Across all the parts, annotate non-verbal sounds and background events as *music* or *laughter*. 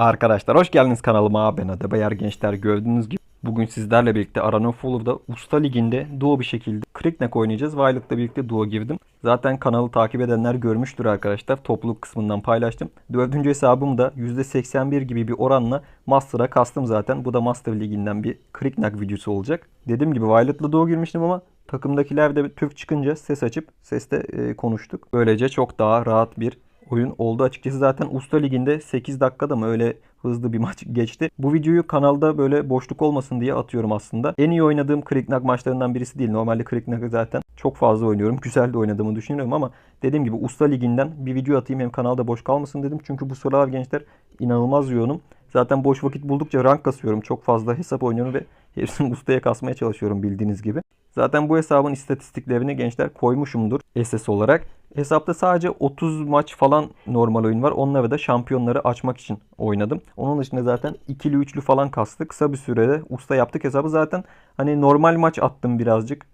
Arkadaşlar hoş geldiniz kanalıma. Ben Adebayer Gençler. Gördüğünüz gibi bugün sizlerle birlikte Arana Follow'da Usta Ligi'nde duo bir şekilde Crickneck oynayacağız. Violet'la birlikte duo girdim. Zaten kanalı takip edenler görmüştür arkadaşlar. Topluluk kısmından paylaştım. Dördüncü hesabım da %81 gibi bir oranla Master'a kastım zaten. Bu da Master Ligi'nden bir Crickneck videosu olacak. Dediğim gibi Violet'la duo girmiştim ama takımdakiler de Türk çıkınca ses açıp seste e, konuştuk. Böylece çok daha rahat bir oyun oldu. Açıkçası zaten Usta Ligi'nde 8 dakikada mı öyle hızlı bir *laughs* maç geçti. Bu videoyu kanalda böyle boşluk olmasın diye atıyorum aslında. En iyi oynadığım Cricknack maçlarından birisi değil. Normalde Cricknack'ı zaten çok fazla oynuyorum. *laughs* Güzel de oynadığımı düşünüyorum ama dediğim gibi Usta Ligi'nden bir video atayım hem kanalda boş kalmasın dedim. Çünkü bu sıralar gençler inanılmaz yoğunum. Zaten boş vakit buldukça rank kasıyorum. Çok fazla hesap oynuyorum ve *laughs* hepsini ustaya kasmaya çalışıyorum bildiğiniz gibi. Zaten bu hesabın istatistiklerini gençler koymuşumdur SS olarak. Hesapta sadece 30 maç falan normal oyun var. Onları da şampiyonları açmak için oynadım. Onun dışında zaten ikili üçlü falan kastık. Kısa bir sürede usta yaptık hesabı. Zaten hani normal maç attım birazcık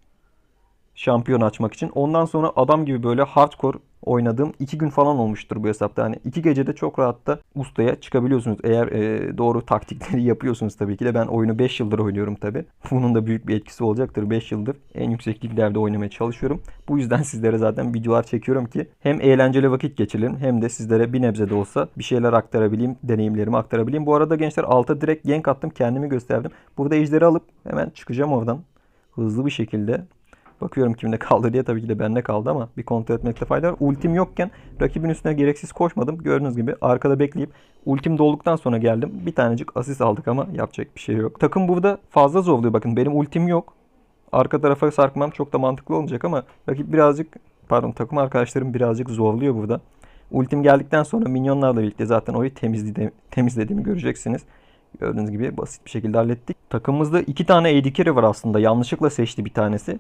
şampiyon açmak için. Ondan sonra adam gibi böyle hardcore oynadığım 2 gün falan olmuştur bu hesapta. Hani 2 gecede çok rahat da ustaya çıkabiliyorsunuz. Eğer e, doğru taktikleri *laughs* yapıyorsunuz tabii ki de. Ben oyunu 5 yıldır oynuyorum tabii. *laughs* Bunun da büyük bir etkisi olacaktır 5 yıldır. En yüksek liglerde oynamaya çalışıyorum. Bu yüzden *laughs* sizlere zaten videolar çekiyorum ki hem eğlenceli vakit geçirelim hem de sizlere bir nebze de olsa bir şeyler aktarabileyim, deneyimlerimi aktarabileyim. Bu arada gençler alta direkt gank attım, kendimi gösterdim. Burada ejderi alıp hemen çıkacağım oradan. Hızlı bir şekilde Bakıyorum kimde kaldı diye tabii ki de bende kaldı ama bir kontrol etmekte fayda var. Ultim yokken rakibin üstüne gereksiz koşmadım. Gördüğünüz gibi arkada bekleyip ultim dolduktan sonra geldim. Bir tanecik asist aldık ama yapacak bir şey yok. Takım burada fazla zorluyor. Bakın benim ultim yok. Arka tarafa sarkmam çok da mantıklı olmayacak ama rakip birazcık pardon takım arkadaşlarım birazcık zorluyor burada. Ultim geldikten sonra minyonlarla birlikte zaten oyu temizledi, temizlediğimi göreceksiniz. Gördüğünüz gibi basit bir şekilde hallettik. Takımımızda iki tane AD carry var aslında. Yanlışlıkla seçti bir tanesi.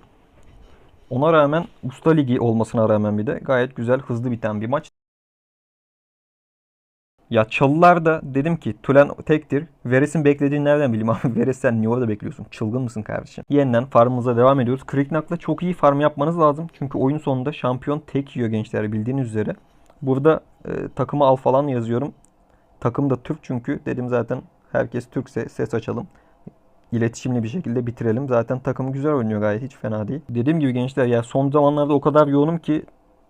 Ona rağmen Usta Ligi olmasına rağmen bir de gayet güzel hızlı biten bir maç. Ya çalılar da dedim ki Tulen tektir. Veres'in beklediğini nereden bileyim abi? *laughs* Veres sen niye orada bekliyorsun? Çılgın mısın kardeşim? Yeniden farmımıza devam ediyoruz. Kricknack'la çok iyi farm yapmanız lazım. Çünkü oyun sonunda şampiyon tek yiyor gençler bildiğiniz üzere. Burada e, takımı al falan yazıyorum. Takım da Türk çünkü. Dedim zaten herkes Türkse ses açalım iletişimli bir şekilde bitirelim. Zaten takım güzel oynuyor gayet hiç fena değil. Dediğim gibi gençler ya son zamanlarda o kadar yoğunum ki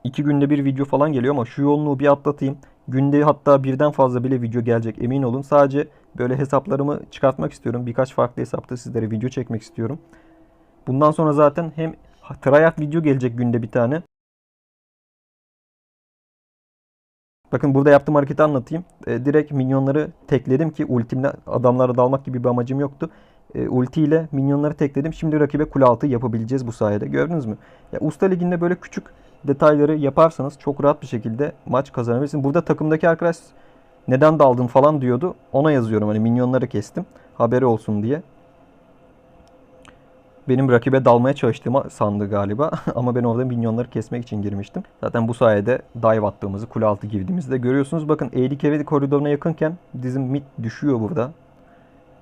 iki günde bir video falan geliyor ama şu yoğunluğu bir atlatayım. Günde hatta birden fazla bile video gelecek emin olun. Sadece böyle hesaplarımı çıkartmak istiyorum. Birkaç farklı hesapta sizlere video çekmek istiyorum. Bundan sonra zaten hem tryhard video gelecek günde bir tane. Bakın burada yaptığım hareketi anlatayım. E, direkt minyonları tekledim ki ultimle adamlara dalmak gibi bir amacım yoktu e, ulti ile minyonları tekledim. Şimdi rakibe kule altı yapabileceğiz bu sayede. Gördünüz mü? Ya, Usta Ligi'nde böyle küçük detayları yaparsanız çok rahat bir şekilde maç kazanabilirsiniz. Burada takımdaki arkadaş neden daldın falan diyordu. Ona yazıyorum hani minyonları kestim. Haberi olsun diye. Benim rakibe dalmaya çalıştığımı sandı galiba. *laughs* Ama ben orada minyonları kesmek için girmiştim. Zaten bu sayede dive attığımızı, kule altı girdiğimizi de görüyorsunuz. Bakın AD carry koridoruna yakınken dizim mid düşüyor burada.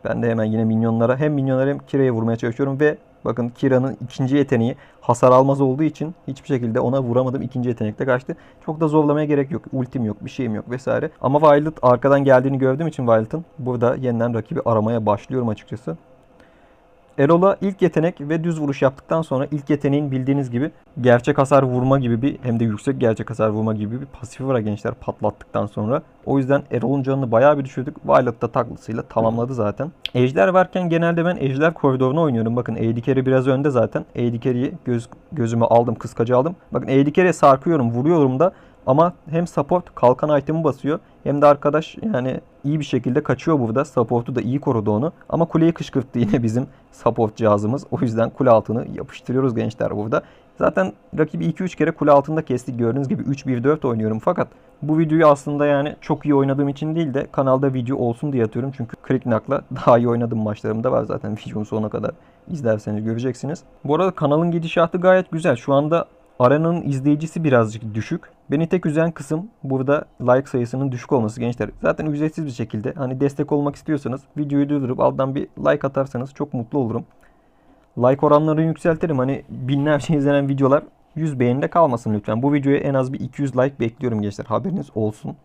Ben de hemen yine minyonlara hem minyonlara hem Kira'ya vurmaya çalışıyorum ve bakın Kira'nın ikinci yeteneği hasar almaz olduğu için hiçbir şekilde ona vuramadım. ikinci yetenekte kaçtı. Çok da zorlamaya gerek yok. Ultim yok, bir şeyim yok vesaire. Ama Violet arkadan geldiğini gördüğüm için Violet'ın burada yeniden rakibi aramaya başlıyorum açıkçası. Erol'a ilk yetenek ve düz vuruş yaptıktan sonra ilk yeteneğin bildiğiniz gibi gerçek hasar vurma gibi bir hem de yüksek gerçek hasar vurma gibi bir pasifi var gençler patlattıktan sonra. O yüzden Erol'un canını bayağı bir düşürdük. Violet da taklısıyla tamamladı zaten. Ejder varken genelde ben Ejder koridorunu oynuyorum. Bakın Carry biraz önde zaten. Carry'i göz, gözüme aldım, kıskacı aldım. Bakın AD Carry'e sarkıyorum, vuruyorum da ama hem support kalkan item'i basıyor hem de arkadaş yani iyi bir şekilde kaçıyor burada. Support'u da iyi korudu onu. Ama kuleyi kışkırttı yine bizim support cihazımız. O yüzden kule altını yapıştırıyoruz gençler burada. Zaten rakibi 2-3 kere kule altında kestik. Gördüğünüz gibi 3-1-4 oynuyorum. Fakat bu videoyu aslında yani çok iyi oynadığım için değil de kanalda video olsun diye atıyorum. Çünkü Cricknack'la daha iyi oynadığım maçlarım da var zaten videonun sonuna kadar izlerseniz göreceksiniz. Bu arada kanalın gidişatı gayet güzel. Şu anda Arena'nın izleyicisi birazcık düşük. Beni tek üzen kısım burada like sayısının düşük olması gençler. Zaten ücretsiz bir şekilde hani destek olmak istiyorsanız videoyu durdurup alttan bir like atarsanız çok mutlu olurum. Like oranlarını yükseltirim. Hani binlerce *laughs* izlenen videolar 100 beğenide kalmasın lütfen. Bu videoya en az bir 200 like bekliyorum gençler. Haberiniz olsun.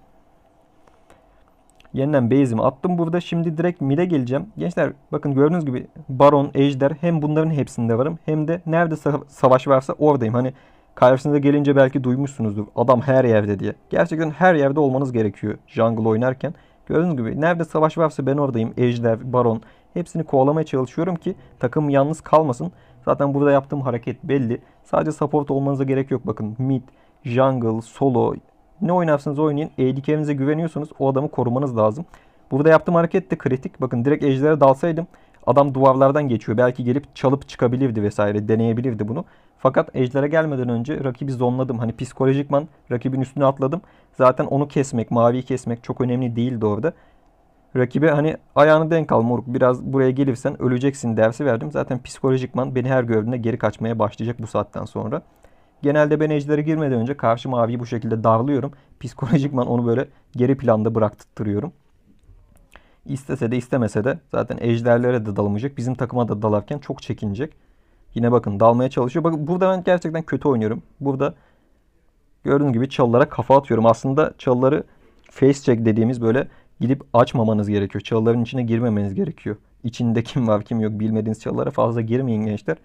Yeniden base'imi attım burada. Şimdi direkt mid'e geleceğim. Gençler bakın gördüğünüz gibi Baron, Ejder hem bunların hepsinde varım. Hem de nerede sa- savaş varsa oradayım. Hani karşınıza gelince belki duymuşsunuzdur. Adam her yerde diye. Gerçekten her yerde olmanız gerekiyor jungle oynarken. Gördüğünüz gibi nerede savaş varsa ben oradayım. Ejder, Baron hepsini kovalamaya çalışıyorum ki takım yalnız kalmasın. Zaten burada yaptığım hareket belli. Sadece support olmanıza gerek yok. Bakın mid, jungle, solo ne oynarsanız oynayın. ADC'nize güveniyorsunuz. O adamı korumanız lazım. Burada yaptığım hareket de kritik. Bakın direkt ejderha dalsaydım adam duvarlardan geçiyor. Belki gelip çalıp çıkabilirdi vesaire. Deneyebilirdi bunu. Fakat ejderha gelmeden önce rakibi zonladım. Hani psikolojikman rakibin üstüne atladım. Zaten onu kesmek, maviyi kesmek çok önemli değildi orada. Rakibe hani ayağını denk al moruk biraz buraya gelirsen öleceksin dersi verdim. Zaten psikolojikman beni her gördüğünde geri kaçmaya başlayacak bu saatten sonra. Genelde ben ejdere girmeden önce karşı maviyi bu şekilde darlıyorum. Psikolojikman onu böyle geri planda bıraktırıyorum. İstese de istemese de zaten ejderlere de dalamayacak. Bizim takıma da dalarken çok çekinecek. Yine bakın dalmaya çalışıyor. Bakın burada ben gerçekten kötü oynuyorum. Burada gördüğünüz gibi çalılara kafa atıyorum. Aslında çalıları face check dediğimiz böyle gidip açmamanız gerekiyor. Çalıların içine girmemeniz gerekiyor. İçinde kim var kim yok bilmediğiniz çalılara fazla girmeyin gençler.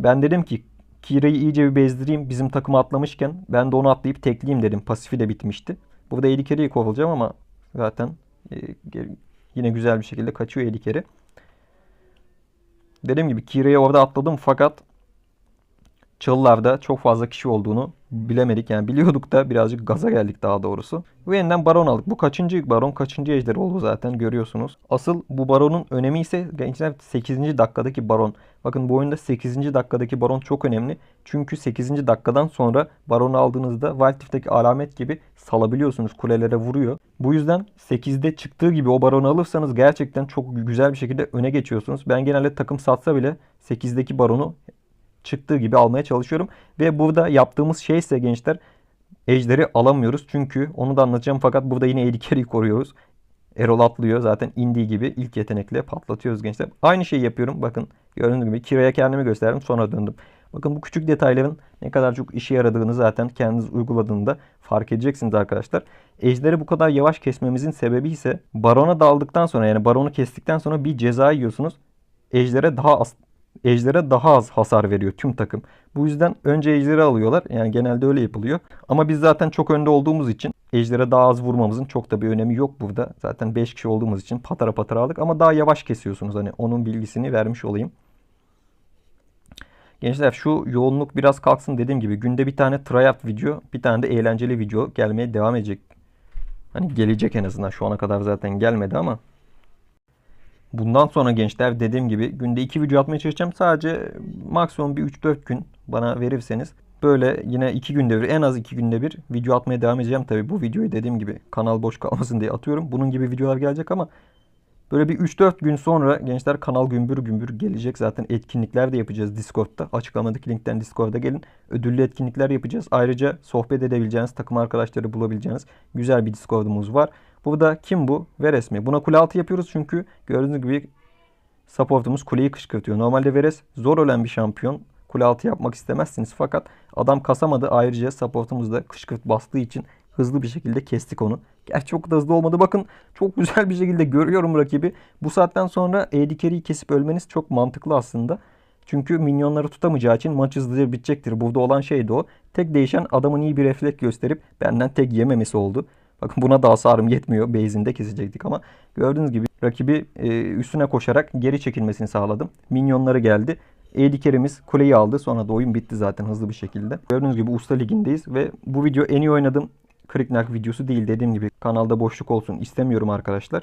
Ben dedim ki Kira'yı iyice bir bezdireyim bizim takıma atlamışken ben de onu atlayıp tekleyeyim dedim. Pasifi de bitmişti. Burada Eddie Carey'i kovulacağım ama zaten e, yine güzel bir şekilde kaçıyor Carey. Dediğim gibi Kira'yı orada atladım fakat çalılarda çok fazla kişi olduğunu bilemedik. Yani biliyorduk da birazcık gaza geldik daha doğrusu. Ve yeniden baron aldık. Bu kaçıncı baron kaçıncı ejder oldu zaten görüyorsunuz. Asıl bu baronun önemi ise gençler 8. dakikadaki baron. Bakın bu oyunda 8. dakikadaki baron çok önemli. Çünkü 8. dakikadan sonra baronu aldığınızda Wild Rift'teki alamet gibi salabiliyorsunuz. Kulelere vuruyor. Bu yüzden 8'de çıktığı gibi o baronu alırsanız gerçekten çok güzel bir şekilde öne geçiyorsunuz. Ben genelde takım satsa bile 8'deki baronu çıktığı gibi almaya çalışıyorum. Ve burada yaptığımız şey ise gençler ejderi alamıyoruz. Çünkü onu da anlatacağım fakat burada yine Eddie koruyoruz. Erol atlıyor zaten indiği gibi ilk yetenekle patlatıyoruz gençler. Aynı şeyi yapıyorum. Bakın gördüğünüz gibi Kira'ya kendimi gösterdim sonra döndüm. Bakın bu küçük detayların ne kadar çok işe yaradığını zaten kendiniz uyguladığında fark edeceksiniz arkadaşlar. Ejderi bu kadar yavaş kesmemizin sebebi ise barona daldıktan sonra yani baronu kestikten sonra bir ceza yiyorsunuz. Ejdere daha az Ejder'e daha az hasar veriyor tüm takım. Bu yüzden önce Ejder'i alıyorlar. Yani genelde öyle yapılıyor. Ama biz zaten çok önde olduğumuz için Ejder'e daha az vurmamızın çok da bir önemi yok burada. Zaten 5 kişi olduğumuz için patara patara aldık. Ama daha yavaş kesiyorsunuz. Hani onun bilgisini vermiş olayım. Gençler şu yoğunluk biraz kalksın dediğim gibi. Günde bir tane tryhard video, bir tane de eğlenceli video gelmeye devam edecek. Hani gelecek en azından. Şu ana kadar zaten gelmedi ama Bundan sonra gençler dediğim gibi günde 2 video atmaya çalışacağım. Sadece maksimum bir 3-4 gün bana verirseniz böyle yine 2 günde bir en az 2 günde bir video atmaya devam edeceğim. Tabi bu videoyu dediğim gibi kanal boş kalmasın diye atıyorum. Bunun gibi videolar gelecek ama böyle bir 3-4 gün sonra gençler kanal gümbür gümbür gelecek. Zaten etkinlikler de yapacağız Discord'da. Açıklamadaki linkten Discord'a gelin. Ödüllü etkinlikler yapacağız. Ayrıca sohbet edebileceğiniz, takım arkadaşları bulabileceğiniz güzel bir Discord'umuz var. Burada kim bu? Veres mi? Buna kule altı yapıyoruz çünkü gördüğünüz gibi supportumuz kuleyi kışkırtıyor. Normalde Veres zor ölen bir şampiyon. Kule altı yapmak istemezsiniz fakat adam kasamadı. Ayrıca supportumuz da kışkırt bastığı için hızlı bir şekilde kestik onu. Gerçi çok da hızlı olmadı. Bakın çok *laughs* güzel bir şekilde görüyorum rakibi. Bu saatten sonra AD carry'i kesip ölmeniz çok mantıklı aslında. Çünkü minyonları tutamayacağı için maç hızlıca bitecektir. Burada olan şey de o. Tek değişen adamın iyi bir refleks gösterip benden tek yememesi oldu. Bakın buna da hasarım yetmiyor. Base'inde kesecektik ama gördüğünüz gibi rakibi e, üstüne koşarak geri çekilmesini sağladım. Minyonları geldi. Edikerimiz kuleyi aldı. Sonra da oyun bitti zaten hızlı bir şekilde. Gördüğünüz gibi usta ligindeyiz ve bu video en iyi oynadığım Kriknak videosu değil dediğim gibi kanalda boşluk olsun istemiyorum arkadaşlar.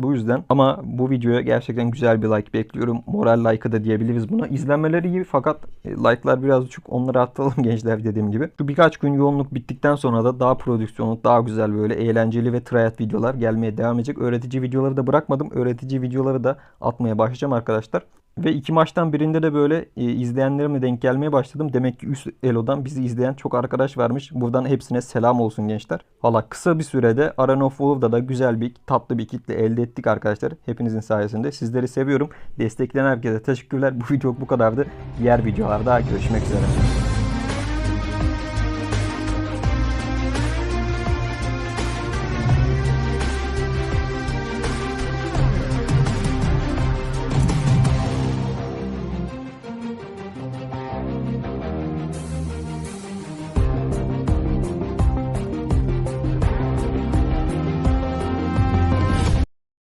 Bu yüzden ama bu videoya gerçekten güzel bir like bekliyorum. Moral like'ı da diyebiliriz buna. İzlenmeleri iyi fakat e, like'lar biraz uçuk. Onları atalım *laughs* gençler dediğim gibi. Şu birkaç gün yoğunluk bittikten sonra da daha prodüksiyonlu, daha güzel böyle eğlenceli ve tryhard videolar gelmeye devam edecek. Öğretici videoları da bırakmadım. Öğretici videoları da atmaya başlayacağım arkadaşlar. Ve iki maçtan birinde de böyle e, izleyenlerimle denk gelmeye başladım. Demek ki üst Elo'dan bizi izleyen çok arkadaş varmış. Buradan hepsine selam olsun gençler. Valla kısa bir sürede Arena of Wolf'da da güzel bir tatlı bir kitle elde ettik arkadaşlar. Hepinizin sayesinde. Sizleri seviyorum. Destekleyen herkese teşekkürler. Bu video bu kadardı. Diğer videolarda görüşmek üzere.